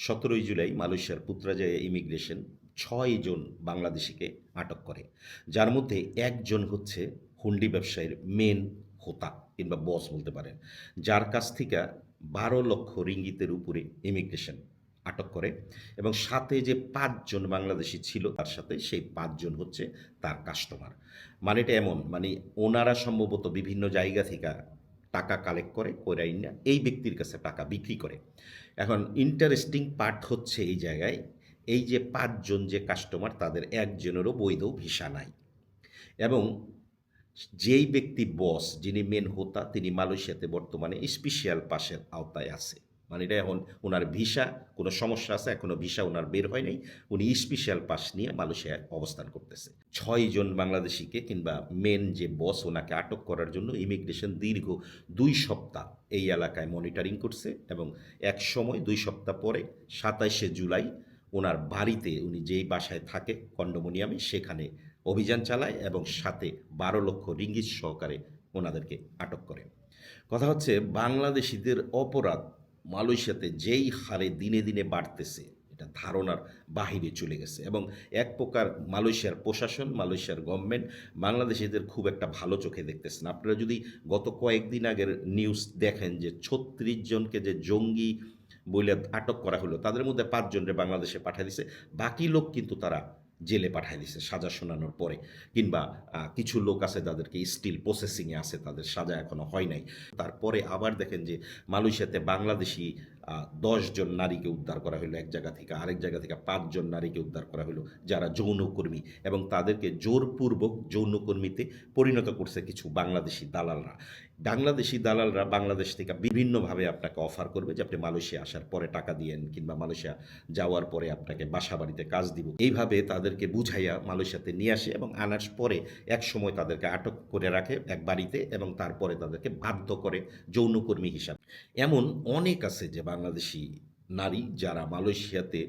সতেরোই জুলাই মালয়েশিয়ার Putrajaya immigration ছয় জন বাংলাদেশিকে আটক করে, যার মধ্যে একজন হচ্ছে হুন্ডি ব্যবসায়ীর মেন হোতা কিংবা বস বলতে পারেন, যার কাছ থেকে বারো লক্ষ রিঙ্গিতের উপরে ইমিগ্রেশন আটক করে এবং সাথে যে পাঁচজন বাংলাদেশি ছিল তার সাথে সেই পাঁচজন হচ্ছে তার কাস্টমার মানেটা এমন মানে ওনারা সম্ভবত বিভিন্ন জায়গা থেকে টাকা কালেক্ট করে কইরাই না এই ব্যক্তির কাছে টাকা বিক্রি করে। এখন ইন্টারেস্টিং পার্ট হচ্ছে এই জায়গায়, এই যে পাঁচজন যে কাস্টমার তাদের একজনেরও বৈধ ভিসা নাই। এবং যেই ব্যক্তি বস যিনি মেন হোতা, তিনি মালয়েশিয়াতে বর্তমানে স্পেশিয়াল পাশের আওতায় আছে। মানে এটা এখন ওনার ভিসা, কোনো সমস্যা আছে? এখনও ভিসা ওনার বের হয় নাই। উনি স্পেশাল পাস নিয়ে মালয়েশিয়ায় অবস্থান করতেছে। ছয়জন বাংলাদেশিকে কিংবা মেন যে বস ওনাকে আটক করার জন্য ইমিগ্রেশন দীর্ঘ দুই সপ্তাহ এই এলাকায় মনিটরিং করছে এবং এক সময় দুই সপ্তাহ পরে সাতাইশে জুলাই ওনার বাড়িতে উনি যেই বাসায় থাকে কন্ডোমোনিয়ামে সেখানে অভিযান চালায় এবং সাথে বারো লক্ষ রিঙ্গিত সহকারে ওনাদেরকে আটক করে। কথা হচ্ছে বাংলাদেশিদের অপরাধ মালয়েশিয়াতে যেই হারে দিনে দিনে বাড়তেছে, এটা ধারণার বাহিরে চলে গেছে। এবং এক প্রকার মালয়েশিয়ার প্রশাসন, মালয়েশিয়ার গভর্নমেন্ট বাংলাদেশিদের খুব একটা ভালো চোখে দেখতেছেন আপনারা যদি গত কয়েকদিন আগের নিউজ দেখেন যে ছত্রিশ জনকে যে জঙ্গি বলে আটক করা হলো, তাদের মধ্যে পাঁচজনরে বাংলাদেশে পাঠিয়ে দিছে। বাকি লোক কিন্তু তারা জেলে পাঠিয়ে দিছে, সাজা শোনানোর পরে। কিংবা কিছু লোক আছে যাদেরকে স্টিল প্রসেসিংয়ে আছে, তাদের সাজা এখনও হয় নাই। তারপরে আবার দেখেন যে, মালয়েশিয়াতে বাংলাদেশি দশজন নারীকে উদ্ধার করা হলো এক জায়গা থেকে আরেক জায়গা থেকে পাঁচজন নারীকে উদ্ধার করা হলো যারা যৌনকর্মী। এবং তাদেরকে জোরপূর্বক যৌনকর্মীতে পরিণত করছে কিছু বাংলাদেশি দালালরা। বাংলাদেশি দালালরা বাংলাদেশ থেকে বিভিন্নভাবে আপনাকে অফার করবে যে আপনি মালয়েশিয়া আসার পরে টাকা দিয়েন কিংবা মালয়েশিয়া যাওয়ার পরে আপনাকে বাসা বাড়িতে কাজ দিব। এইভাবে তাদেরকে বুঝাইয়া মালয়েশিয়াতে নিয়ে আসে এবং আনার পরে এক সময় তাদেরকে আটক করে রাখে এক বাড়িতে এবং তারপরে তাদেরকে বাধ্য করে যৌনকর্মী হিসাবে। এমন অনেক আছে যে বাংলাদেশি নারী যারা মালয়েশিয়াতে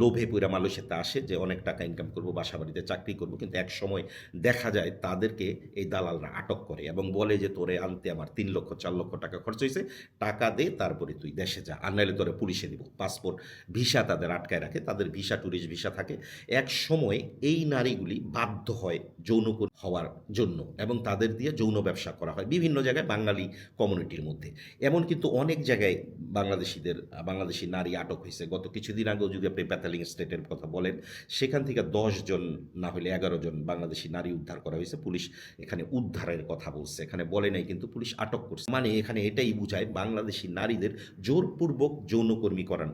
লোভে পইরা মালয়েশিয়াতে আসে যে অনেক টাকা ইনকাম করব বাসা বাড়িতে চাকরি করব। কিন্তু এক সময় দেখা যায় তাদেরকে এই দালালরা আটক করে এবং বলে যে, তোরে আনতে আমার তিন লক্ষ, চার লক্ষ টাকা খরচ হয়েছে টাকা দে, তারপরে তুই দেশে যা। আর নাহলে তোরে পুলিশে দিব। পাসপোর্ট, ভিসা তাদের আটকায় রাখে, তাদের ভিসা ট্যুরিস্ট ভিসা থাকে। এক সময় এই নারীগুলি বাধ্য হয় যৌন হওয়ার জন্য এবং তাদের দিয়ে যৌন ব্যবসা করা হয় বিভিন্ন জায়গায় বাঙালি কমিউনিটির মধ্যে। এমন কিন্তু অনেক জায়গায় বাংলাদেশিদের, বাংলাদেশি নারী আটক হয়েছে গত কিছুদিন আগেও যদি আপনি প্যাথালিং স্টেটের কথা বলেন, সেখান থেকে জন না হলে এগারো জন বাংলাদেশি নারী উদ্ধার করা হয়েছে। পুলিশ এখানে উদ্ধারের কথা বলছে। এখানে বলে নাই, কিন্তু পুলিশ আটক করছে। মানে এখানে এটাই বুঝায়, বাংলাদেশি নারীদের জোরপূর্বক যৌনকর্মী করান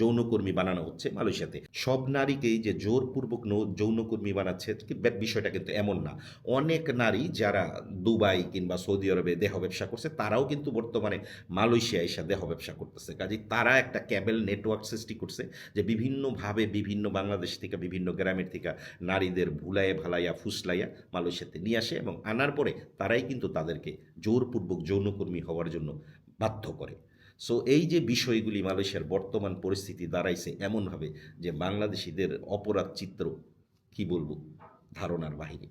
যৌনকর্মী বানানো হচ্ছে মালয়েশিয়াতে। সব নারীকেই যে জোরপূর্বক যৌনকর্মী বানাচ্ছে বিষয়টা কিন্তু এমন না। অনেক নারী যারা দুবাই কিংবা সৌদি আরবে দেহ ব্যবসা করছে, তারাও কিন্তু বর্তমানে মালয়েশিয়া এসে দেহ ব্যবসা করতেছে। কাজে তারা একটা ক্যাবেল নেটওয়ার্ক সৃষ্টি করছে যে বিভিন্নভাবে বিভিন্ন বাংলাদেশ থেকে, বিভিন্ন গ্রামের থেকে নারীদের ভুলাইয়া, ভালাইয়া, ফুসলাইয়া মালয়েশিয়াতে নিয়ে আসে এবং আনার পরে তারাই কিন্তু তাদেরকে জোরপূর্বক যৌনকর্মী হওয়ার জন্য বাধ্য করে। সো এই যে বিষয়গুলি মালয়েশিয়ার বর্তমান পরিস্থিতি দাঁড়াইছে এমনভাবে যে বাংলাদেশিদের অপরাধ চিত্র, কি বলব, ধারণার বাহিরে